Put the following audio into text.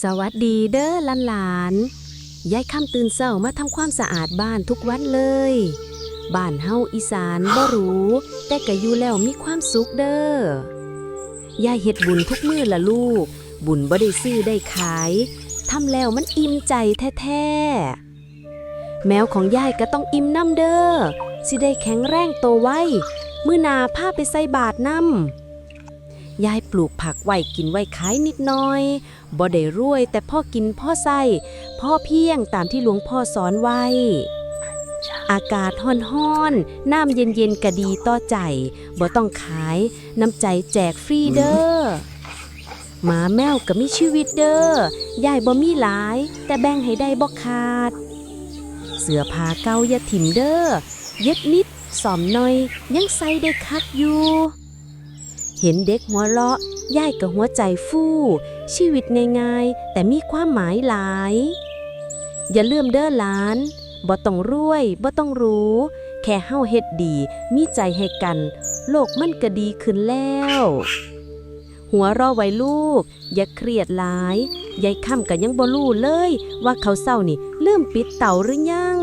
สวัสดีเด้อหลานหลานๆยายค่ำตื่นเช้ามาทำความสะอาดบ้านทุกวันเลย บ้านเฮาอีสานบ่รู้ แต่ก็อยู่แล้วมีความสุขเด้อยายเฮ็ดบุญทุกมื้อละลูก บุญบ่ได้ซื้อได้ขายทำแล้วมันอิ่มใจแท้ๆ แมวของยายก็ต้องอิ่มน้ำเด้อสิได้แข็งแรงโตไวมื้อนาพาไปใส่บาตรน้ำ ยายปลูกผักไว้กินไว้ขายนิดหน่อยบ่ได้รวย แต่พ่อกินพ่อใส่พ่อเพียงตามที่หลวงพ่อสอนไว้ อากาศห้อนๆน้ำเย็นๆก็ดีต่อใจบ่ต้องขายน้ำใจแจกฟรีเด้อหมาแมวก็มีชีวิตเด้อยายบ่มีหลาย แต่แบ่งให้ได้บ่ขาด เสื้อผ้าเก่าอย่าถิ่มเด้อเย็ดนิดสอมหน่อยยังใส่ได้คักอยู่ เห็นเด็กหัวเราะยายก็หัวใจฟู่ ชีวิตง่ายๆแต่มีความหมายหลาย อย่าลืมเด้อหลานบ่ต้องรวยบ่ต้องรู้ แค่เฮาเฮ็ดดี มีใจให้กัน โลกมันก็ดีขึ้นแล้ว หัวเรอไว้ลูก อย่าเครียดหลายยายค่ำก็ยังบ่รู้เลย ว่าเขาเศร้านี่ลืมปิดเต่าหรือยัง